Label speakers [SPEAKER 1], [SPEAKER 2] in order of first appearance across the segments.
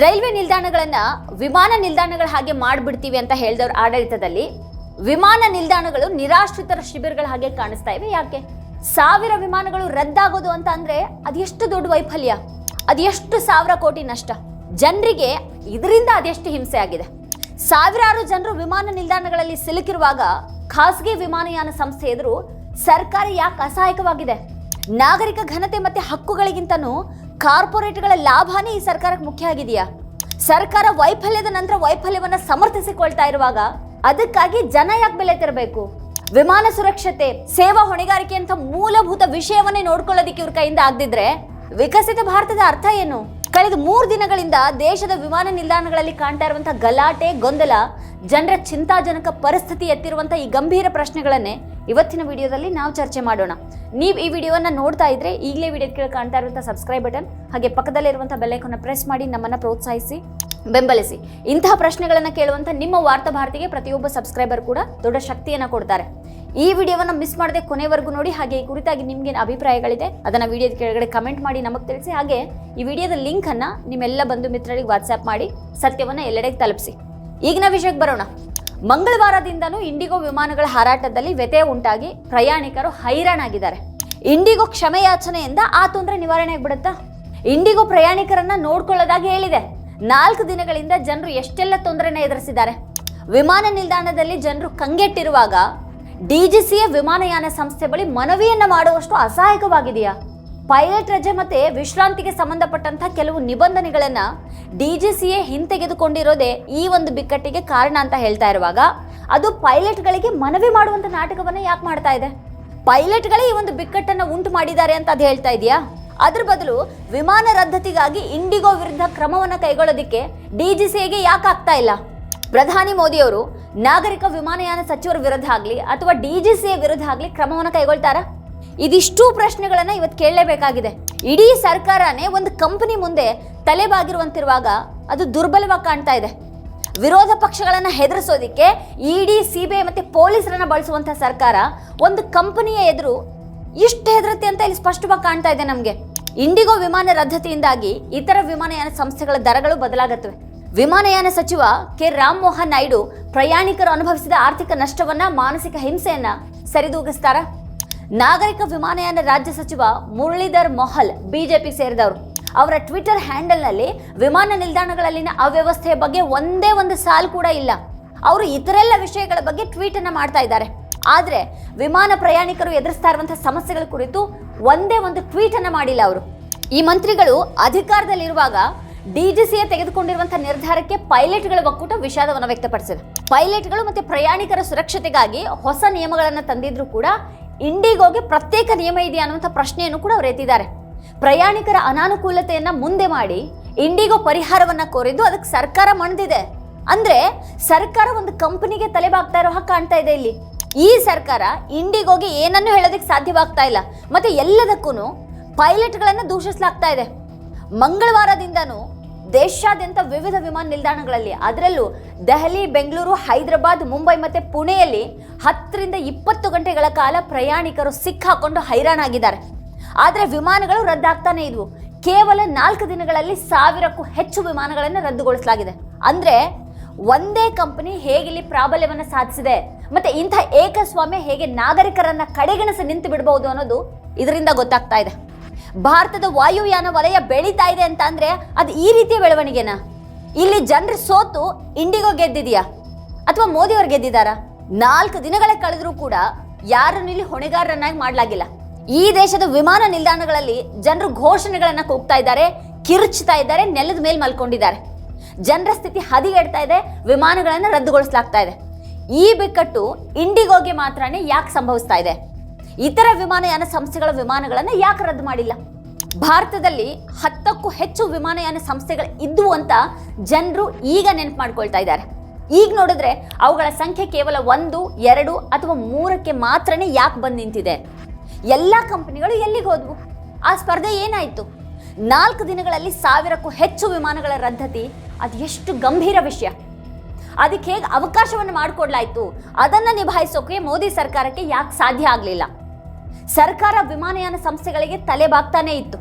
[SPEAKER 1] Railway ನಿಲ್ದಾಣಗಳನ್ನ ವಿಮಾನ ನಿಲ್ದಾಣಗಳ ಹಾಗೆ ಮಾಡಿಬಿಡ್ತೀವಿ ಅಂತ ಹೇಳಿದವ್ರ ಆಡಳಿತದಲ್ಲಿ ವಿಮಾನ ನಿಲ್ದಾಣಗಳು ನಿರಾಶ್ರಿತರ ಶಿಬಿರಗಳ ಹಾಗೆ ಕಾಣಿಸ್ತಾ ಇವೆ. ಯಾಕೆ? ಸಾವಿರ ವಿಮಾನಗಳು ರದ್ದಾಗೋದು ಅಂತ ಅಂದ್ರೆ ಅದೆಷ್ಟು ದೊಡ್ಡ ವೈಫಲ್ಯ? ಅದೆಷ್ಟು ಸಾವಿರ ಕೋಟಿ ನಷ್ಟ? ಜನರಿಗೆ ಇದರಿಂದ ಅದೆಷ್ಟು ಹಿಂಸೆ ಆಗಿದೆ? ಸಾವಿರಾರು ಜನರು ವಿಮಾನ ನಿಲ್ದಾಣಗಳಲ್ಲಿ ಸಿಲುಕಿರುವಾಗ ಖಾಸಗಿ ವಿಮಾನಯಾನ ಸಂಸ್ಥೆ ಎದುರು ಸರ್ಕಾರ ಯಾಕೆ ಅಸಹಾಯಕವಾಗಿದೆ? ನಾಗರಿಕ ಘನತೆ ಮತ್ತೆ ಹಕ್ಕುಗಳಿಗಿಂತನೂ ಕಾರ್ಪೊರೇಟ್ಗಳ ಲಾಭನೇ ಈ ಸರ್ಕಾರಕ್ಕೆ ಮುಖ್ಯ ಆಗಿದೆಯಾ? ಸರ್ಕಾರ ವೈಫಲ್ಯದ ನಂತರ ವೈಫಲ್ಯವನ್ನ ಸಮರ್ಥಿಸಿಕೊಳ್ತಾ ಇರುವಾಗ ಅದಕ್ಕಾಗಿ ಜನ ಯಾಕೆ ಬೆಲೆ ತೆರಬೇಕು? ವಿಮಾನ ಸುರಕ್ಷತೆ, ಸೇವಾ ಹೊಣೆಗಾರಿಕೆ ಅಂತ ಮೂಲಭೂತ ವಿಷಯವನ್ನೇ ನೋಡ್ಕೊಳ್ಳೋದಿಕ್ಕೆ ಇವ್ರ ಕೈಯಿಂದ ಆಗದಿದ್ರೆ ವಿಕಸಿತ ಭಾರತದ ಅರ್ಥ ಏನು? ಕಳೆದ ಮೂರು ದಿನಗಳಿಂದ ದೇಶದ ವಿಮಾನ ನಿಲ್ದಾಣಗಳಲ್ಲಿ ಕಾಣ್ತಾ ಇರುವಂತಹ ಗಲಾಟೆ, ಗೊಂದಲ, ಜನರ ಚಿಂತಾಜನಕ ಪರಿಸ್ಥಿತಿ ಎತ್ತಿರುವಂತಹ ಈ ಗಂಭೀರ ಪ್ರಶ್ನೆಗಳನ್ನೇ ಇವತ್ತಿನ ವಿಡಿಯೋದಲ್ಲಿ ನಾವು ಚರ್ಚೆ ಮಾಡೋಣ. ನೀವು ಈ ವಿಡಿಯೋವನ್ನು ನೋಡ್ತಾ ಇದ್ರೆ ಈಗಲೇ ವಿಡಿಯೋ ಕೆಳಗೆ ಕಾಣ್ತಾ ಇರುವಂಥ ಸಬ್ಸ್ಕ್ರೈಬ್ ಬಟನ್ ಹಾಗೆ ಪಕ್ಕದಲ್ಲಿರುವಂಥ ಬೆಲ್ಲೈಕನ್ನ ಪ್ರೆಸ್ ಮಾಡಿ ನಮ್ಮನ್ನು ಪ್ರೋತ್ಸಾಹಿಸಿ, ಬೆಂಬಲಿಸಿ. ಇಂತಹ ಪ್ರಶ್ನೆಗಳನ್ನು ಕೇಳುವಂಥ ನಿಮ್ಮ ವಾರ್ತಾ ಭಾರತಿಗೆ ಪ್ರತಿಯೊಬ್ಬ ಸಬ್ಸ್ಕ್ರೈಬರ್ ಕೂಡ ದೊಡ್ಡ ಶಕ್ತಿಯನ್ನು ಕೊಡ್ತಾರೆ. ಈ ವಿಡಿಯೋವನ್ನು ಮಿಸ್ ಮಾಡದೆ ಕೊನೆವರೆಗೂ ನೋಡಿ, ಹಾಗೆ ಈ ಕುರಿತಾಗಿ ನಿಮ್ಗೇನು ಅಭಿಪ್ರಾಯಗಳಿದೆ, ಅದನ್ನು ವಿಡಿಯೋದ ಕೆಳಗಡೆ ಕಮೆಂಟ್ ಮಾಡಿ ನಮಗೆ ತಿಳಿಸಿ, ಹಾಗೆ ಈ ವಿಡಿಯೋದ ಲಿಂಕನ್ನು ನಿಮ್ಮೆಲ್ಲ ಬಂಧು ಮಿತ್ರರಿಗೆ ವಾಟ್ಸ್ಆ್ಯಪ್ ಮಾಡಿ, ಸತ್ಯವನ್ನು ಎಲ್ಲೆಡೆಗೆ ತಲುಪಿಸಿ. ಈಗಿನ ವಿಷಯಕ್ಕೆ ಬರೋಣ. ಮಂಗಳವಾರದಿಂದನೂ ಇಂಡಿಗೋ ವಿಮಾನಗಳ ಹಾರಾಟದಲ್ಲಿ ವ್ಯತ್ಯಯ ಉಂಟಾಗಿ ಪ್ರಯಾಣಿಕರು ಹೈರಾಣಾಗಿದ್ದಾರೆ. ಇಂಡಿಗೋ ಕ್ಷಮೆಯಾಚನೆಯಿಂದ ಆ ತೊಂದರೆ ನಿವಾರಣೆ ಆಗ್ಬಿಡುತ್ತಾ? ಇಂಡಿಗೋ ಪ್ರಯಾಣಿಕರನ್ನ ನೋಡ್ಕೊಳ್ಳೋದಾಗಿ ಹೇಳಿದೆ. ನಾಲ್ಕು ದಿನಗಳಿಂದ ಜನರು ಎಷ್ಟೆಲ್ಲ ತೊಂದರೆನ ಎದುರಿಸಿದ್ದಾರೆ. ವಿಮಾನ ನಿಲ್ದಾಣದಲ್ಲಿ ಜನರು ಕಂಗೆಟ್ಟಿರುವಾಗ ಡಿಜಿಸಿಎ ವಿಮಾನಯಾನ ಸಂಸ್ಥೆ ಬಳಿ ಮನವಿಯನ್ನ ಮಾಡುವಷ್ಟು ಅಸಹಾಯಕವಾಗಿದೆಯಾ? ಪೈಲಟ್ ರಜೆ ಮತ್ತೆ ವಿಶ್ರಾಂತಿಗೆ ಸಂಬಂಧಪಟ್ಟಂತಹ ಕೆಲವು ನಿಬಂಧನೆಗಳನ್ನ ಡಿಜಿಸಿಎ ಹಿಂತೆಗೆದುಕೊಂಡಿರೋದೇ ಈ ಒಂದು ಬಿಕ್ಕಟ್ಟಿಗೆ ಕಾರಣ ಅಂತ ಹೇಳ್ತಾ ಇರುವಾಗ ಅದು ಪೈಲಟ್ಗಳಿಗೆ ಮನವಿ ಮಾಡುವಂತ ನಾಟಕವನ್ನ ಯಾಕೆ ಮಾಡ್ತಾ ಇದೆ? ಪೈಲಟ್ಗಳೇ ಈ ಒಂದು ಬಿಕ್ಕಟ್ಟನ್ನ ಉಂಟು ಮಾಡಿದ್ದಾರೆ ಅಂತ ಅದು ಹೇಳ್ತಾ ಇದೆಯಾ? ಅದ್ರ ಬದಲು ವಿಮಾನ ರದ್ದತಿಗಾಗಿ ಇಂಡಿಗೋ ವಿರುದ್ಧ ಕ್ರಮವನ್ನ ಕೈಗೊಳ್ಳೋದಿಕ್ಕೆ ಡಿಜಿಸಿಎಗೆ ಯಾಕೆ ಆಗ್ತಾ ಇಲ್ಲ? ಪ್ರಧಾನಿ ಮೋದಿಯವರು ನಾಗರಿಕ ವಿಮಾನಯಾನ ಸಚಿವರ ವಿರುದ್ಧ ಆಗಲಿ ಅಥವಾ ಡಿಜಿಸಿಎ ವಿರುದ್ಧ ಆಗಲಿ ಕ್ರಮವನ್ನು ಕೈಗೊಳ್ತಾರ? ಇದಿಷ್ಟು ಪ್ರಶ್ನೆಗಳನ್ನು ಇವತ್ತು ಕೇಳಲೇಬೇಕಾಗಿದೆ. ಇಡೀ ಸರ್ಕಾರನೇ ಒಂದು ಕಂಪನಿ ಮುಂದೆ ತಲೆಬಾಗಿರುವಂತಿರುವಾಗ ಅದು ದುರ್ಬಲವಾಗಿ ಕಾಣ್ತಾ ಇದೆ. ವಿರೋಧ ಪಕ್ಷಗಳನ್ನ ಹೆದರಿಸೋದಿಕ್ಕೆ ಇಡಿ, ಸಿಬಿಐ ಮತ್ತೆ ಪೊಲೀಸರನ್ನ ಬಳಸುವಂಥ ಸರ್ಕಾರ ಒಂದು ಕಂಪನಿಯ ಎದುರು ಇಷ್ಟು ಹೆದರುತ್ತೆ ಅಂತ ಇಲ್ಲಿ ಸ್ಪಷ್ಟವಾಗಿ ಕಾಣ್ತಾ ಇದೆ ನಮಗೆ. ಇಂಡಿಗೋ ವಿಮಾನ ರದ್ದತಿಯಿಂದಾಗಿ ಇತರ ವಿಮಾನಯಾನ ಸಂಸ್ಥೆಗಳ ದರಗಳು ಬದಲಾಗುತ್ತವೆ. ವಿಮಾನಯಾನ ಸಚಿವ ಕೆ. ರಾಮ್ ಮೋಹನ್ ನಾಯ್ಡು ಪ್ರಯಾಣಿಕರು ಅನುಭವಿಸಿದ ಆರ್ಥಿಕ ನಷ್ಟವನ್ನ ಮಾನಸಿಕ ಹಿಂಸೆಯನ್ನ ಸರಿದೂಗಿಸ್ತಾರ? ನಾಗರಿಕ ವಿಮಾನಯಾನ ರಾಜ್ಯ ಸಚಿವ ಮುರಳೀಧರ್ ಮೊಹಲ್ ಬಿಜೆಪಿ ಸೇರಿದವರು. ಅವರ ಟ್ವಿಟರ್ ಹ್ಯಾಂಡಲ್ನಲ್ಲಿ ವಿಮಾನ ನಿಲ್ದಾಣಗಳಲ್ಲಿನ ಅವ್ಯವಸ್ಥೆಯ ಬಗ್ಗೆ ಒಂದೇ ಒಂದು ಸಾಲು ಕೂಡ ಇಲ್ಲ. ಅವರು ಇತರೆಲ್ಲ ವಿಷಯಗಳ ಬಗ್ಗೆ ಟ್ವೀಟ್ ಅನ್ನ ಮಾಡ್ತಾ ಇದ್ದಾರೆ. ಆದರೆ ವಿಮಾನ ಪ್ರಯಾಣಿಕರು ಎದುರಿಸ್ತಾ ಇರುವಂತಹ ಸಮಸ್ಯೆಗಳ ಕುರಿತು ಒಂದೇ ಒಂದು ಟ್ವೀಟ್ ಅನ್ನ ಮಾಡಿಲ್ಲ ಅವರು. ಈ ಮಂತ್ರಿಗಳು ಅಧಿಕಾರದಲ್ಲಿರುವಾಗ ಡಿಜಿಸಿಎ ತೆಗೆದುಕೊಂಡಿರುವಂತಹ ನಿರ್ಧಾರಕ್ಕೆ ಪೈಲಟ್ಗಳ ಒಕ್ಕೂಟ ವಿಷಾದವನ್ನು ವ್ಯಕ್ತಪಡಿಸಿದೆ. ಪೈಲಟ್ಗಳು ಮತ್ತೆ ಪ್ರಯಾಣಿಕರ ಸುರಕ್ಷತೆಗಾಗಿ ಹೊಸ ನಿಯಮಗಳನ್ನು ತಂದಿದ್ರು ಕೂಡ ಇಂಡಿಗೋಗೆ ಪ್ರತ್ಯೇಕ ನಿಯಮ ಇದೆಯಾ ಅನ್ನುವಂಥ ಪ್ರಶ್ನೆಯನ್ನು ಕೂಡ ಅವರು ಎತ್ತಿದ್ದಾರೆ. ಪ್ರಯಾಣಿಕರ ಅನಾನುಕೂಲತೆಯನ್ನ ಮುಂದೆ ಮಾಡಿ ಇಂಡಿಗೋ ಪರಿಹಾರವನ್ನ ಕೋರಿದ್ದು ಅದಕ್ಕೆ ಸರ್ಕಾರ ಮಣಿದಿದೆ ಅಂದ್ರೆ ಸರ್ಕಾರ ಒಂದು ಕಂಪನಿಗೆ ತಲೆಬಾಗ್ತಾ ಇರೋ ಹಾಗೆ ಕಾಣ್ತಾ ಇದೆ ಇಲ್ಲಿ. ಈ ಸರ್ಕಾರ ಇಂಡಿಗೋಗೆ ಏನನ್ನು ಹೇಳೋದಕ್ಕೆ ಸಾಧ್ಯವಾಗ್ತಾ ಇಲ್ಲ. ಮತ್ತೆ ಎಲ್ಲದಕ್ಕೂ ಪೈಲಟ್ಗಳನ್ನು ದೂಷಿಸಲಾಗ್ತಾ ಇದೆ. ಮಂಗಳವಾರದಿಂದನೂ ದೇಶಾದ್ಯಂತ ವಿವಿಧ ವಿಮಾನ ನಿಲ್ದಾಣಗಳಲ್ಲಿ, ಅದರಲ್ಲೂ ದೆಹಲಿ, ಬೆಂಗಳೂರು, ಹೈದರಾಬಾದ್, ಮುಂಬೈ ಮತ್ತೆ ಪುಣೆಯಲ್ಲಿ ಹತ್ತರಿಂದ ಇಪ್ಪತ್ತು ಗಂಟೆಗಳ ಕಾಲ ಪ್ರಯಾಣಿಕರು ಸಿಕ್ಕಾಕೊಂಡು ಹೈರಾಣಾಗಿದ್ದಾರೆ. ಆದರೆ ವಿಮಾನಗಳು ರದ್ದಾಗ್ತಾನೆ ಇದ್ವು. ಕೇವಲ ನಾಲ್ಕು ದಿನಗಳಲ್ಲಿ ಸಾವಿರಕ್ಕೂ ಹೆಚ್ಚು ವಿಮಾನಗಳನ್ನು ರದ್ದುಗೊಳಿಸಲಾಗಿದೆ. ಅಂದ್ರೆ ಒಂದೇ ಕಂಪನಿ ಹೇಗಿಲ್ಲಿ ಪ್ರಾಬಲ್ಯವನ್ನು ಸಾಧಿಸಿದೆ, ಮತ್ತೆ ಇಂಥ ಏಕಸ್ವಾಮ್ಯ ಹೇಗೆ ನಾಗರಿಕರನ್ನ ಕಡೆಗಣಿಸಿ ನಿಂತು ಬಿಡಬಹುದು ಅನ್ನೋದು ಇದರಿಂದ ಗೊತ್ತಾಗ್ತಾ ಇದೆ. ಭಾರತದ ವಾಯುಯಾನ ವಲಯ ಬೆಳೀತಾ ಇದೆ ಅಂತ ಅಂದ್ರೆ ಅದು ಈ ರೀತಿಯ ಬೆಳವಣಿಗೆನಾ? ಇಲ್ಲಿ ಜನರು ಸೋತು ಇಂಡಿಗೋ ಗೆದ್ದಿದೆಯಾ? ಅಥವಾ ಮೋದಿ ಅವರು ಗೆದ್ದಿದ್ದಾರಾ? ನಾಲ್ಕು ದಿನಗಳ ಕಳೆದರೂ ಕೂಡ ಯಾರನ್ನು ಇಲ್ಲಿ ಹೊಣೆಗಾರರನ್ನಾಗಿ ಮಾಡಲಾಗಿಲ್ಲ. ಈ ದೇಶದ ವಿಮಾನ ನಿಲ್ದಾಣಗಳಲ್ಲಿ ಜನರು ಘೋಷಣೆಗಳನ್ನ ಕೂಗ್ತಾ ಇದ್ದಾರೆ, ಕಿರುಚ್ತಾ ಇದ್ದಾರೆ, ನೆಲದ ಮೇಲೆ ಮಲ್ಕೊಂಡಿದ್ದಾರೆ. ಜನರ ಸ್ಥಿತಿ ಹದಿಗೆಡ್ತಾ ಇದೆ, ವಿಮಾನಗಳನ್ನು ರದ್ದುಗೊಳಿಸಲಾಗ್ತಾ ಇದೆ. ಈ ಬಿಕ್ಕಟ್ಟು ಇಂಡಿಗೋಗೆ ಮಾತ್ರನೇ ಯಾಕೆ ಸಂಭವಿಸ್ತಾ ಇದೆ? ಇತರ ವಿಮಾನಯಾನ ಸಂಸ್ಥೆಗಳ ವಿಮಾನಗಳನ್ನು ಯಾಕೆ ರದ್ದು ಮಾಡಿಲ್ಲ? ಭಾರತದಲ್ಲಿ ಹತ್ತಕ್ಕೂ ಹೆಚ್ಚು ವಿಮಾನಯಾನ ಸಂಸ್ಥೆಗಳು ಇದ್ವು ಅಂತ ಜನರು ಈಗ ನೆನಪು ಮಾಡ್ಕೊಳ್ತಾ ಇದ್ದಾರೆ. ಈಗ ನೋಡಿದ್ರೆ ಅವುಗಳ ಸಂಖ್ಯೆ ಕೇವಲ ಒಂದು, ಎರಡು ಅಥವಾ ಮೂರಕ್ಕೆ ಮಾತ್ರನೇ ಯಾಕೆ ಬಂದು ನಿಂತಿದೆ? ಎಲ್ಲ ಕಂಪನಿಗಳು ಎಲ್ಲಿಗೆ ಹೋದ್ವು? ಆ ಸ್ಪರ್ಧೆ ಏನಾಯಿತು? ನಾಲ್ಕು ದಿನಗಳಲ್ಲಿ ಸಾವಿರಕ್ಕೂ ಹೆಚ್ಚು ವಿಮಾನಗಳ ರದ್ದತಿ, ಅದು ಎಷ್ಟು ಗಂಭೀರ ವಿಷಯ. ಅದಕ್ಕೆ ಹೇಗೆ ಅವಕಾಶವನ್ನು ಮಾಡಿಕೊಡ್ಲಾಯ್ತು? ಅದನ್ನು ನಿಭಾಯಿಸೋಕೆ ಮೋದಿ ಸರ್ಕಾರಕ್ಕೆ ಯಾಕೆ ಸಾಧ್ಯ ಆಗಲಿಲ್ಲ? ಸರ್ಕಾರ ವಿಮಾನಯಾನ ಸಂಸ್ಥೆಗಳಿಗೆ ತಲೆ ಬಾಗ್ತಾನೇ ಇತ್ತು.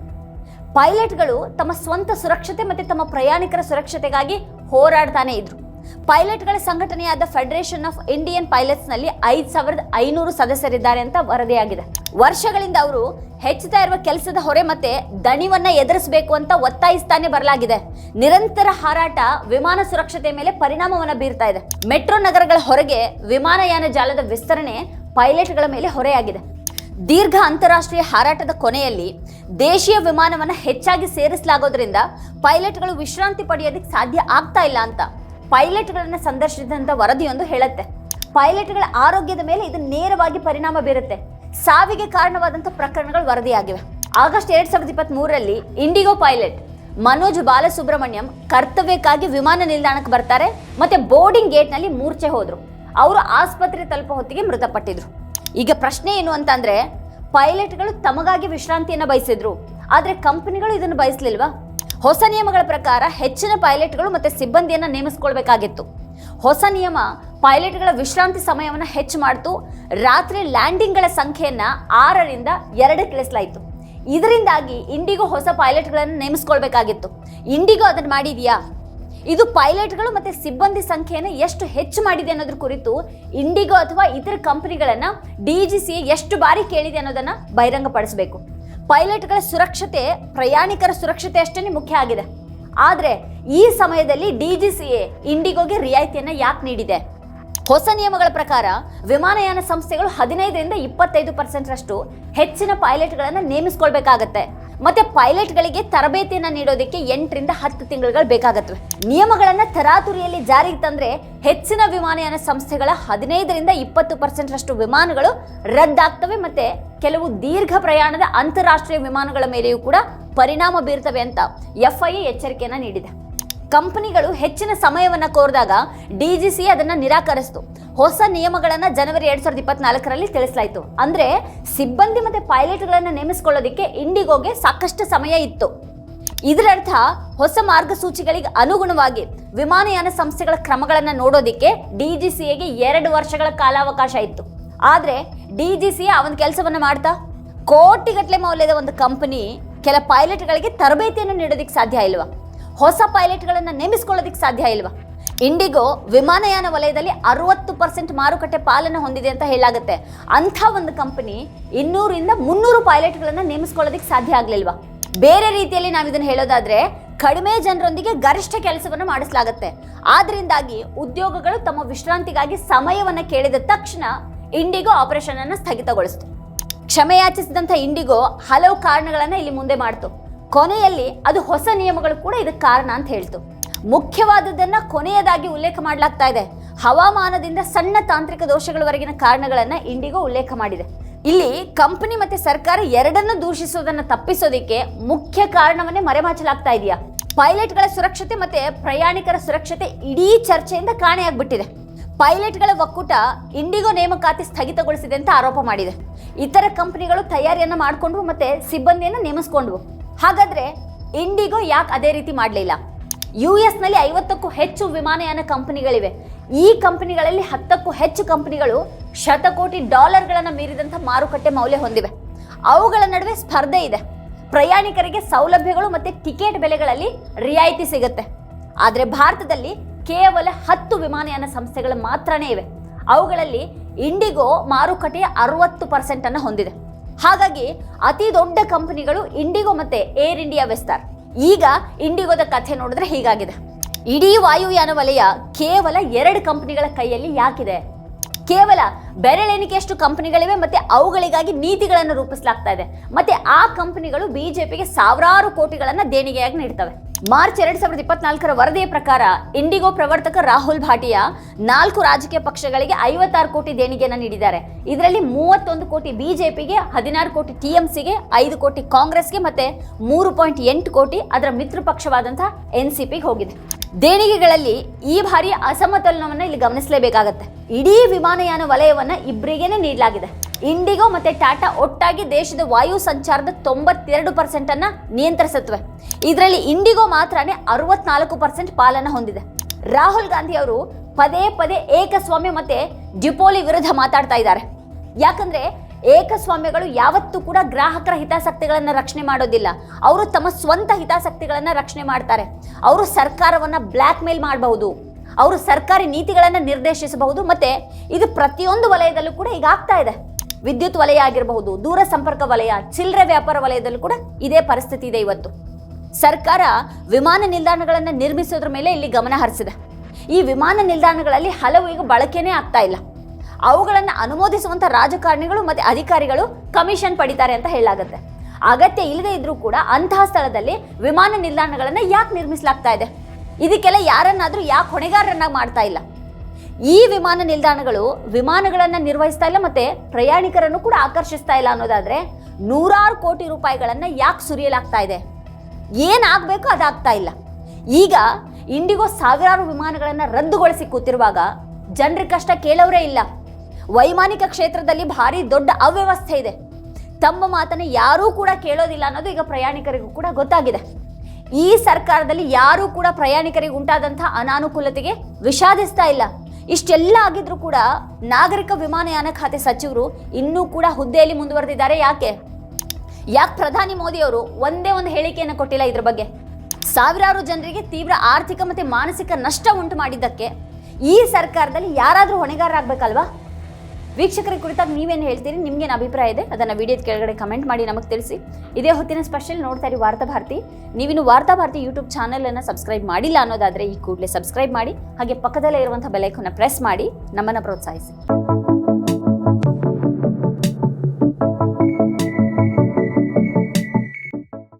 [SPEAKER 1] ಪೈಲಟ್ಗಳು ತಮ್ಮ ಸ್ವಂತ ಸುರಕ್ಷತೆ ಮತ್ತು ತಮ್ಮ ಪ್ರಯಾಣಿಕರ ಸುರಕ್ಷತೆಗಾಗಿ ಹೋರಾಡ್ತಾನೆ ಇದ್ರು. ಪೈಲಟ್ಗಳ ಸಂಘಟನೆಯಾದ ಫೆಡರೇಷನ್ ಆಫ್ ಇಂಡಿಯನ್ ಪೈಲಟ್ಸ್ನಲ್ಲಿ ಐದ್ ಸಾವಿರದ ಐನೂರು ಸದಸ್ಯರಿದ್ದಾರೆ ಅಂತ ವರದಿಯಾಗಿದೆ. ವರ್ಷಗಳಿಂದ ಅವರು ಹೆಚ್ಚುತ್ತಾ ಇರುವ ಕೆಲಸದ ಹೊರೆ ಮತ್ತೆ ದಣಿವನ್ನ ಎದುರಿಸಬೇಕು ಅಂತ ಒತ್ತಾಯಿಸ್ತಾನೆ ಬರಲಾಗಿದೆ. ನಿರಂತರ ಹಾರಾಟ ವಿಮಾನ ಸುರಕ್ಷತೆ ಮೇಲೆ ಪರಿಣಾಮವನ್ನು ಬೀರ್ತಾ ಇದೆ. ಮೆಟ್ರೋ ನಗರಗಳ ಹೊರಗೆ ವಿಮಾನಯಾನ ಜಾಲದ ವಿಸ್ತರಣೆ ಪೈಲಟ್ಗಳ ಮೇಲೆ ಹೊರೆಯಾಗಿದೆ. ದೀರ್ಘ ಅಂತಾರಾಷ್ಟ್ರೀಯ ಹಾರಾಟದ ಕೊನೆಯಲ್ಲಿ ದೇಶೀಯ ವಿಮಾನವನ್ನು ಹೆಚ್ಚಾಗಿ ಸೇರಿಸಲಾಗೋದ್ರಿಂದ ಪೈಲಟ್ಗಳು ವಿಶ್ರಾಂತಿ ಪಡೆಯೋದಕ್ಕೆ ಸಾಧ್ಯ ಆಗ್ತಾ ಇಲ್ಲ ಅಂತ ಪೈಲಟ್ಗಳನ್ನು ಸಂದರ್ಶಿಸಿದಂಥ ವರದಿಯೊಂದು ಹೇಳುತ್ತೆ. ಪೈಲಟ್ಗಳ ಆರೋಗ್ಯದ ಮೇಲೆ ಇದು ನೇರವಾಗಿ ಪರಿಣಾಮ ಬೀರುತ್ತೆ. ಸಾವಿಗೆ ಕಾರಣವಾದಂಥ ಪ್ರಕರಣಗಳು ವರದಿಯಾಗಿವೆ. ಆಗಸ್ಟ್ ಎರಡು ಸಾವಿರದ ಇಪ್ಪತ್ತ್ಮೂರರಲ್ಲಿ ಇಂಡಿಗೋ ಪೈಲಟ್ ಮನೋಜ್ ಬಾಲಸುಬ್ರಹ್ಮಣ್ಯಂ ಕರ್ತವ್ಯಕ್ಕಾಗಿ ವಿಮಾನ ನಿಲ್ದಾಣಕ್ಕೆ ಬರ್ತಾರೆ, ಮತ್ತೆ ಬೋರ್ಡಿಂಗ್ ಗೇಟ್ನಲ್ಲಿ ಮೂರ್ಛೆ ಹೋದ್ರು. ಅವರು ಆಸ್ಪತ್ರೆ ತಲುಪೋ ಹೊತ್ತಿಗೆ ಮೃತಪಟ್ಟಿದ್ರು. ಈಗ ಪ್ರಶ್ನೆ ಏನು ಅಂತಂದ್ರೆ ಪೈಲಟ್ಗಳು ತಮಗಾಗಿ ವಿಶ್ರಾಂತಿಯನ್ನು ಬಯಸಿದ್ರು, ಆದರೆ ಕಂಪನಿಗಳು ಇದನ್ನು ಬಯಸಲಿಲ್ವಾ? ಹೊಸ ನಿಯಮಗಳ ಪ್ರಕಾರ ಹೆಚ್ಚಿನ ಪೈಲಟ್ಗಳು ಮತ್ತೆ ಸಿಬ್ಬಂದಿಯನ್ನು ನೇಮಿಸ್ಕೊಳ್ಬೇಕಾಗಿತ್ತು. ಹೊಸ ನಿಯಮ ಪೈಲಟ್ಗಳ ವಿಶ್ರಾಂತಿ ಸಮಯವನ್ನು ಹೆಚ್ಚು ಮಾಡ್ತು, ರಾತ್ರಿ ಲ್ಯಾಂಡಿಂಗ್ಗಳ ಸಂಖ್ಯೆಯನ್ನು ಆರರಿಂದ ಎರಡಕ್ಕೆ ಇಳಿಸಲಾಯಿತು. ಇದರಿಂದಾಗಿ ಇಂಡಿಗೋ ಹೊಸ ಪೈಲಟ್ಗಳನ್ನು ನೇಮಿಸ್ಕೊಳ್ಬೇಕಾಗಿತ್ತು. ಇಂಡಿಗೋ ಅದನ್ನು ಮಾಡಿದೆಯಾ? ಇದು ಪೈಲಟ್ಗಳು ಮತ್ತೆ ಸಿಬ್ಬಂದಿ ಸಂಖ್ಯೆಯನ್ನು ಎಷ್ಟು ಹೆಚ್ಚು ಮಾಡಿದೆ ಅನ್ನೋದ್ರ ಕುರಿತು ಇಂಡಿಗೋ ಅಥವಾ ಇತರ ಕಂಪನಿಗಳನ್ನ ಡಿಜಿಸಿ ಎಷ್ಟು ಬಾರಿ ಕೇಳಿದೆ ಅನ್ನೋದನ್ನ ಬಹಿರಂಗಪಡಿಸಬೇಕು. ಪೈಲಟ್ಗಳ ಸುರಕ್ಷತೆ, ಪ್ರಯಾಣಿಕರ ಸುರಕ್ಷತೆ ಅಷ್ಟೇ ಮುಖ್ಯ ಆಗಿದೆ. ಆದರೆ ಈ ಸಮಯದಲ್ಲಿ ಡಿಜಿಸಿಎ ಇಂಡಿಗೋಗೆ ರಿಯಾಯಿತಿಯನ್ನ ಯಾಕೆ ನೀಡಿದೆ? ಹೊಸ ನಿಯಮಗಳ ಪ್ರಕಾರ ವಿಮಾನಯಾನ ಸಂಸ್ಥೆಗಳು ಹದಿನೈದರಿಂದ ಇಪ್ಪತ್ತೈದು ಪರ್ಸೆಂಟ್ರಷ್ಟು ಹೆಚ್ಚಿನ ಪೈಲಟ್ಗಳನ್ನು ನೇಮಿಸ್ಕೊಳ್ಬೇಕಾಗತ್ತೆ. ಮತ್ತೆ ಪೈಲಟ್ಗಳಿಗೆ ತರಬೇತಿಯನ್ನ ನೀಡೋದಕ್ಕೆ ಎಂಟರಿಂದ ಹತ್ತು ತಿಂಗಳುಗಳು ಬೇಕಾಗತ್ತವೆ ನಿಯಮಗಳನ್ನ ತರಾತುರಿಯಲ್ಲಿ ಜಾರಿಗೆ ತಂದ್ರೆ ಹೆಚ್ಚಿನ ವಿಮಾನಯಾನ ಸಂಸ್ಥೆಗಳ ಹದಿನೈದರಿಂದ ಇಪ್ಪತ್ತು ಪರ್ಸೆಂಟ್ರಷ್ಟು ವಿಮಾನಗಳು ರದ್ದಾಗ್ತವೆ ಮತ್ತೆ ಕೆಲವು ದೀರ್ಘ ಪ್ರಯಾಣದ ಅಂತಾರಾಷ್ಟ್ರೀಯ ವಿಮಾನಗಳ ಮೇಲೆಯೂ ಕೂಡ ಪರಿಣಾಮ ಬೀರ್ತವೆ ಅಂತ ಎಫ್ಐಎ ಎಚ್ಚರಿಕೆಯನ್ನು ನೀಡಿದೆ. ಕಂಪನಿಗಳು ಹೆಚ್ಚಿನ ಸಮಯವನ್ನು ಕೋರಿದಾಗ ಡಿಜಿಸಿ ಅದನ್ನ ನಿರಾಕರಿಸಿತು. ಹೊಸ ನಿಯಮಗಳನ್ನು ಜನವರಿ ಎರಡ್ ಸಾವಿರದ ಇಪ್ಪತ್ನಾಲ್ಕರಲ್ಲಿ ತಿಳಿಸಲಾಯಿತು. ಅಂದ್ರೆ ಸಿಬ್ಬಂದಿ ಮತ್ತೆ ಪೈಲಟ್ಗಳನ್ನು ನೇಮಿಸಿಕೊಳ್ಳೋದಕ್ಕೆ ಇಂಡಿಗೋಗೆ ಸಾಕಷ್ಟು ಸಮಯ ಇತ್ತು. ಇದರರ್ಥ ಹೊಸ ಮಾರ್ಗಸೂಚಿಗಳಿಗೆ ಅನುಗುಣವಾಗಿ ವಿಮಾನಯಾನ ಸಂಸ್ಥೆಗಳ ಕ್ರಮಗಳನ್ನು ನೋಡೋದಿಕ್ಕೆ ಡಿಜಿಸಿಎಗೆ ಎರಡು ವರ್ಷಗಳ ಕಾಲಾವಕಾಶ ಇತ್ತು. ಆದ್ರೆ ಡಿಜಿಸಿ ಆ ಒಂದು ಕೆಲಸವನ್ನ ಮಾಡ್ತಾ? ಕೋಟಿಗಟ್ಟಲೆ ಮೌಲ್ಯದ ಒಂದು ಕಂಪನಿ ಕೆಲ ಪೈಲಟ್ಗಳಿಗೆ ತರಬೇತಿಯನ್ನು ನೀಡೋದಕ್ಕೆ ಸಾಧ್ಯ ಇಲ್ವಾ? ಹೊಸ ಪೈಲಟ್ಗಳನ್ನು ನೇಮಿಸ್ಕೊಳ್ಳೋದಕ್ಕೆ ಸಾಧ್ಯ ಇಲ್ವಾ? ಇಂಡಿಗೋ ವಿಮಾನಯಾನ ವಲಯದಲ್ಲಿ ಅರವತ್ತು ಪರ್ಸೆಂಟ್ ಮಾರುಕಟ್ಟೆ ಪಾಲನ್ನು ಹೊಂದಿದೆ ಅಂತ ಹೇಳಾಗುತ್ತೆ ಅಂಥ ಒಂದು ಕಂಪನಿ ಇನ್ನೂರಿಂದ ಮುನ್ನೂರು ಪೈಲಟ್ಗಳನ್ನು ನೇಮಿಸ್ಕೊಳ್ಳೋದಕ್ಕೆ ಸಾಧ್ಯ ಆಗಲಿಲ್ವಾ? ಬೇರೆ ರೀತಿಯಲ್ಲಿ ನಾವು ಇದನ್ನು ಹೇಳೋದಾದ್ರೆ ಕಡಿಮೆ ಜನರೊಂದಿಗೆ ಗರಿಷ್ಠ ಕೆಲಸವನ್ನು ಮಾಡಿಸಲಾಗುತ್ತೆ. ಆದ್ದರಿಂದಾಗಿ ಉದ್ಯೋಗಗಳು ತಮ್ಮ ವಿಶ್ರಾಂತಿಗಾಗಿ ಸಮಯವನ್ನು ಕೇಳಿದ ತಕ್ಷಣ ಇಂಡಿಗೋ ಆಪರೇಷನ್ ಅನ್ನು ಸ್ಥಗಿತಗೊಳಿಸಿತು. ಕ್ಷಮೆಯಾಚಿಸಿದಂಥ ಇಂಡಿಗೋ ಹಲವು ಕಾರಣಗಳನ್ನು ಇಲ್ಲಿ ಮುಂದೆ ಮಾಡ್ತು. ಕೊನೆಯಲ್ಲಿ ಅದು ಹೊಸ ನಿಯಮಗಳು ಕೂಡ ಇದಕ್ಕೆ ಕಾರಣ ಅಂತ ಹೇಳ್ತು. ಮುಖ್ಯವಾದದ್ದನ್ನ ಕೊನೆಯದಾಗಿ ಉಲ್ಲೇಖ ಮಾಡಲಾಗ್ತಾ ಇದೆ. ಹವಾಮಾನದಿಂದ ಸಣ್ಣ ತಾಂತ್ರಿಕ ದೋಷಗಳವರೆಗಿನ ಕಾರಣಗಳನ್ನ ಇಂಡಿಗೋ ಉಲ್ಲೇಖ ಮಾಡಿದೆ. ಇಲ್ಲಿ ಕಂಪನಿ ಮತ್ತೆ ಸರ್ಕಾರ ಎರಡನ್ನು ದೂಷಿಸೋದನ್ನ ತಪ್ಪಿಸೋದಕ್ಕೆ ಮುಖ್ಯ ಕಾರಣವನ್ನೇ ಮರೆಮಾಚಲಾಗ್ತಾ ಇದೆಯಾ? ಪೈಲಟ್ಗಳ ಸುರಕ್ಷತೆ ಮತ್ತೆ ಪ್ರಯಾಣಿಕರ ಸುರಕ್ಷತೆ ಇಡೀ ಚರ್ಚೆಯಿಂದ ಕಾಣೆಯಾಗ್ಬಿಟ್ಟಿದೆ. ಪೈಲಟ್ಗಳ ಒಕ್ಕೂಟ ಇಂಡಿಗೋ ನೇಮಕಾತಿ ಸ್ಥಗಿತಗೊಳಿಸಿದೆ ಅಂತ ಆರೋಪ ಮಾಡಿದೆ. ಇತರ ಕಂಪನಿಗಳು ತಯಾರಿಯನ್ನ ಮಾಡಿಕೊಂಡ್ವು ಮತ್ತೆ ಸಿಬ್ಬಂದಿಯನ್ನು ನೇಮಿಸ್ಕೊಂಡ್ವು. ಹಾಗಾದ್ರೆ ಇಂಡಿಗೋ ಯಾಕೆ ಅದೇ ರೀತಿ ಮಾಡಲಿಲ್ಲ? ಯು ನಲ್ಲಿ ಐವತ್ತಕ್ಕೂ ಹೆಚ್ಚು ವಿಮಾನಯಾನ ಕಂಪನಿಗಳಿವೆ. ಈ ಕಂಪನಿಗಳಲ್ಲಿ ಹತ್ತಕ್ಕೂ ಹೆಚ್ಚು ಕಂಪನಿಗಳು ಶತಕೋಟಿ ಡಾಲರ್ಗಳನ್ನು ಮೀರಿದಂಥ ಮಾರುಕಟ್ಟೆ ಮೌಲ್ಯ ಹೊಂದಿವೆ. ಅವುಗಳ ನಡುವೆ ಸ್ಪರ್ಧೆ ಇದೆ. ಪ್ರಯಾಣಿಕರಿಗೆ ಸೌಲಭ್ಯಗಳು ಮತ್ತೆ ಟಿಕೆಟ್ ಬೆಲೆಗಳಲ್ಲಿ ರಿಯಾಯಿತಿ ಸಿಗುತ್ತೆ. ಆದರೆ ಭಾರತದಲ್ಲಿ ಕೇವಲ ಹತ್ತು ವಿಮಾನಯಾನ ಸಂಸ್ಥೆಗಳು ಮಾತ್ರನೇ ಇವೆ. ಅವುಗಳಲ್ಲಿ ಇಂಡಿಗೋ ಮಾರುಕಟ್ಟೆಯ ಅರವತ್ತು ಪರ್ಸೆಂಟ್ ಅನ್ನು ಹೊಂದಿದೆ. ಹಾಗಾಗಿ ಅತಿ ದೊಡ್ಡ ಕಂಪನಿಗಳು ಇಂಡಿಗೋ ಮತ್ತೆ ಏರ್ ಇಂಡಿಯಾ ವಿಸ್ತಾರ್. ಈಗ ಇಂಡಿಗೋದ ಕಥೆ ನೋಡಿದ್ರೆ ಹೀಗಾಗಿದೆ. ಇಡೀ ವಾಯುಯಾನ ವಲಯ ಕೇವಲ ಎರಡು ಕಂಪನಿಗಳ ಕೈಯಲ್ಲಿ ಯಾಕಿದೆ? ಕೇವಲ ಬೆರಳೆಣಿಕೆಯಷ್ಟು ಕಂಪನಿಗಳಿವೆ ಮತ್ತೆ ಅವುಗಳಿಗಾಗಿ ನೀತಿಗಳನ್ನು ರೂಪಿಸಲಾಗ್ತಾ ಇದೆ. ಮತ್ತೆ ಆ ಕಂಪನಿಗಳು ಬಿಜೆಪಿಗೆ ಸಾವಿರಾರು ಕೋಟಿಗಳನ್ನು ದೇಣಿಗೆಯಾಗಿ ನೀಡ್ತವೆ. ಮಾರ್ಚ್ ಎರಡ್ ಸಾವಿರದ ಇಪ್ಪತ್ನಾಲ್ಕರ ವರದಿಯ ಪ್ರಕಾರ ಇಂಡಿಗೋ ಪ್ರವರ್ತಕ ರಾಹುಲ್ ಭಾಟಿಯಾ ನಾಲ್ಕು ರಾಜಕೀಯ ಪಕ್ಷಗಳಿಗೆ ಐವತ್ತಾರು ಕೋಟಿ ದೇಣಿಗೆಯನ್ನು ನೀಡಿದ್ದಾರೆ. ಇದರಲ್ಲಿ ಮೂವತ್ತೊಂದು ಕೋಟಿ ಬಿಜೆಪಿಗೆ, ಹದಿನಾರು ಕೋಟಿ ಟಿಎಂಸಿಗೆ, ಐದು ಕೋಟಿ ಕಾಂಗ್ರೆಸ್ಗೆ ಮತ್ತೆ ಮೂರು ಪಾಯಿಂಟ್ ಎಂಟು ಕೋಟಿ ಅದರ ಮಿತ್ರ ಪಕ್ಷವಾದಂತಹ ಎನ್ ಸಿ ಪಿಗೆ ಹೋಗಿದೆ. ದೇಣಿಗೆಗಳಲ್ಲಿ ಈ ಬಾರಿ ಅಸಮತೋಲನವನ್ನು ಇಲ್ಲಿ ಗಮನಿಸಲೇಬೇಕಾಗತ್ತೆ. ಇಡೀ ವಿಮಾನಯಾನ ವಲಯವನ್ನ ಇಬ್ಬರಿಗೇನೆ ನೀಡಲಾಗಿದೆ. ಇಂಡಿಗೋ ಮತ್ತೆ ಟಾಟಾ ಒಟ್ಟಾಗಿ ದೇಶದ ವಾಯು ಸಂಚಾರದ ತೊಂಬತ್ತೆರಡು ಪರ್ಸೆಂಟ್ ಅನ್ನ ನಿಯಂತ್ರಿಸುತ್ತವೆ. ಇದರಲ್ಲಿ ಇಂಡಿಗೋ ಮಾತ್ರನೇ ಅರವತ್ನಾಲ್ಕು ಪರ್ಸೆಂಟ್ ಪಾಲನ್ನ ಹೊಂದಿದೆ. ರಾಹುಲ್ ಗಾಂಧಿ ಅವರು ಪದೇ ಪದೇ ಏಕಸ್ವಾಮ್ಯ ಮತ್ತೆ ಡಿಪೋಲಿ ವಿರುದ್ಧ ಮಾತಾಡ್ತಾ ಇದ್ದಾರೆ. ಯಾಕಂದ್ರೆ ಏಕಸ್ವಾಮ್ಯಗಳು ಯಾವತ್ತೂ ಕೂಡ ಗ್ರಾಹಕರ ಹಿತಾಸಕ್ತಿಗಳನ್ನು ರಕ್ಷಣೆ ಮಾಡೋದಿಲ್ಲ. ಅವರು ತಮ್ಮ ಸ್ವಂತ ಹಿತಾಸಕ್ತಿಗಳನ್ನು ರಕ್ಷಣೆ ಮಾಡ್ತಾರೆ. ಅವರು ಸರ್ಕಾರವನ್ನ ಬ್ಲ್ಯಾಕ್ ಮೇಲ್ ಮಾಡಬಹುದು. ಅವರು ಸರ್ಕಾರಿ ನೀತಿಗಳನ್ನು ನಿರ್ದೇಶಿಸಬಹುದು. ಮತ್ತೆ ಇದು ಪ್ರತಿಯೊಂದು ವಲಯದಲ್ಲೂ ಕೂಡ ಈಗ ಆಗ್ತಾ ಇದೆ. ವಿದ್ಯುತ್ ವಲಯ ಆಗಿರಬಹುದು, ದೂರ ಸಂಪರ್ಕ ವಲಯ, ಚಿಲ್ಲರೆ ವ್ಯಾಪಾರ ವಲಯದಲ್ಲೂ ಕೂಡ ಇದೇ ಪರಿಸ್ಥಿತಿ ಇದೆ ಇವತ್ತು. ಸರ್ಕಾರ ವಿಮಾನ ನಿಲ್ದಾಣಗಳನ್ನು ನಿರ್ಮಿಸೋದ್ರ ಮೇಲೆ ಇಲ್ಲಿ ಗಮನ ಹರಿಸಿದೆ. ಈ ವಿಮಾನ ನಿಲ್ದಾಣಗಳಲ್ಲಿ ಹಲವು ಈಗ ಬಳಕೆನೇ ಆಗ್ತಾ ಇಲ್ಲ. ಅವುಗಳನ್ನು ಅನುಮೋದಿಸುವಂಥ ರಾಜಕಾರಣಿಗಳು ಮತ್ತು ಅಧಿಕಾರಿಗಳು ಕಮಿಷನ್ ಪಡಿತಾರೆ ಅಂತ ಹೇಳಲಾಗುತ್ತೆ. ಅಗತ್ಯ ಇಲ್ಲದೆ ಇದ್ರೂ ಕೂಡ ಅಂತಹ ಸ್ಥಳದಲ್ಲಿ ವಿಮಾನ ನಿಲ್ದಾಣಗಳನ್ನು ಯಾಕೆ ನಿರ್ಮಿಸಲಾಗ್ತಾ ಇದೆ? ಇದಕ್ಕೆಲ್ಲ ಯಾರನ್ನಾದರೂ ಯಾಕೆ ಹೊಣೆಗಾರರನ್ನಾಗಿ ಮಾಡ್ತಾ ಇಲ್ಲ? ಈ ವಿಮಾನ ನಿಲ್ದಾಣಗಳು ವಿಮಾನಗಳನ್ನು ನಿರ್ವಹಿಸ್ತಾ ಇಲ್ಲ ಮತ್ತೆ ಪ್ರಯಾಣಿಕರನ್ನು ಕೂಡ ಆಕರ್ಷಿಸ್ತಾ ಇಲ್ಲ ಅನ್ನೋದಾದ್ರೆ ನೂರಾರು ಕೋಟಿ ರೂಪಾಯಿಗಳನ್ನು ಯಾಕೆ ಸುರಿಯಲಾಗ್ತಾ ಇದೆ? ಏನಾಗಬೇಕು ಅದಾಗ್ತಾ ಇಲ್ಲ. ಈಗ ಇಂಡಿಗೋ ಸಾವಿರಾರು ವಿಮಾನಗಳನ್ನು ರದ್ದುಗೊಳಿಸಿ ಕೂತಿರುವಾಗ ಜನರ ಕಷ್ಟ ಕೇಳೋರೇ ಇಲ್ಲ. ವೈಮಾನಿಕ ಕ್ಷೇತ್ರದಲ್ಲಿ ಭಾರಿ ದೊಡ್ಡ ಅವ್ಯವಸ್ಥೆ ಇದೆ. ತಮ್ಮ ಮಾತನ್ನು ಯಾರೂ ಕೂಡ ಕೇಳೋದಿಲ್ಲ ಅನ್ನೋದು ಈಗ ಪ್ರಯಾಣಿಕರಿಗೂ ಕೂಡ ಗೊತ್ತಾಗಿದೆ. ಈ ಸರ್ಕಾರದಲ್ಲಿ ಯಾರೂ ಕೂಡ ಪ್ರಯಾಣಿಕರಿಗೆ ಉಂಟಾದಂತಹ ಅನಾನುಕೂಲತೆಗೆ ವಿಷಾದಿಸ್ತಾ ಇಲ್ಲ. ಇಷ್ಟೆಲ್ಲ ಆಗಿದ್ರು ಕೂಡ ನಾಗರಿಕ ವಿಮಾನಯಾನ ಖಾತೆ ಸಚಿವರು ಇನ್ನೂ ಕೂಡ ಹುದ್ದೆಯಲ್ಲಿ ಮುಂದುವರೆದಿದ್ದಾರೆ. ಯಾಕೆ? ಯಾಕೆ ಪ್ರಧಾನಿ ಮೋದಿ ಅವರು ಒಂದೇ ಒಂದು ಹೇಳಿಕೆಯನ್ನು ಕೊಟ್ಟಿಲ್ಲ ಇದ್ರ ಬಗ್ಗೆ? ಸಾವಿರಾರು ಜನರಿಗೆ ತೀವ್ರ ಆರ್ಥಿಕ ಮತ್ತು ಮಾನಸಿಕ ನಷ್ಟ ಉಂಟು ಮಾಡಿದ್ದಕ್ಕೆ ಈ ಸರ್ಕಾರದಲ್ಲಿ ಯಾರಾದರೂ ಹೊಣೆಗಾರರಾಗಬೇಕಲ್ವಾ? ವೀಕ್ಷಕರ ಕುರಿತಾಗಿ ನೀವೇನು ಹೇಳ್ತೀರಿ? ನಿಮ್ಗೇನು ಅಭಿಪ್ರಾಯ ಇದೆ? ಅದನ್ನು ವಿಡಿಯೋದ ಕೆಳಗಡೆ ಕಮೆಂಟ್ ಮಾಡಿ ನಮಗೆ ತಿಳಿಸಿ. ಇದೇ ಹೊತ್ತಿನ ಸ್ಪೆಷಲ್ ನೋಡ್ತಾ ಇರಿ ವಾರ್ತಾ ಭಾರತಿ. ನೀವಿನ್ನು ವಾರ್ತಾ ಭಾರತಿ ಯೂಟ್ಯೂಬ್ ಚಾನಲನ್ನು ಸಬ್ಸ್ಕ್ರೈಬ್ ಮಾಡಿಲ್ಲ ಅನ್ನೋದಾದರೆ ಈ ಕೂಡಲೇ ಸಬ್ಸ್ಕ್ರೈಬ್ ಮಾಡಿ, ಹಾಗೆ ಪಕ್ಕದಲ್ಲೇ ಇರುವಂಥ ಬೆಲೈಕನ್ನು ಪ್ರೆಸ್ ಮಾಡಿ, ನಮ್ಮನ್ನು ಪ್ರೋತ್ಸಾಹಿಸಿ.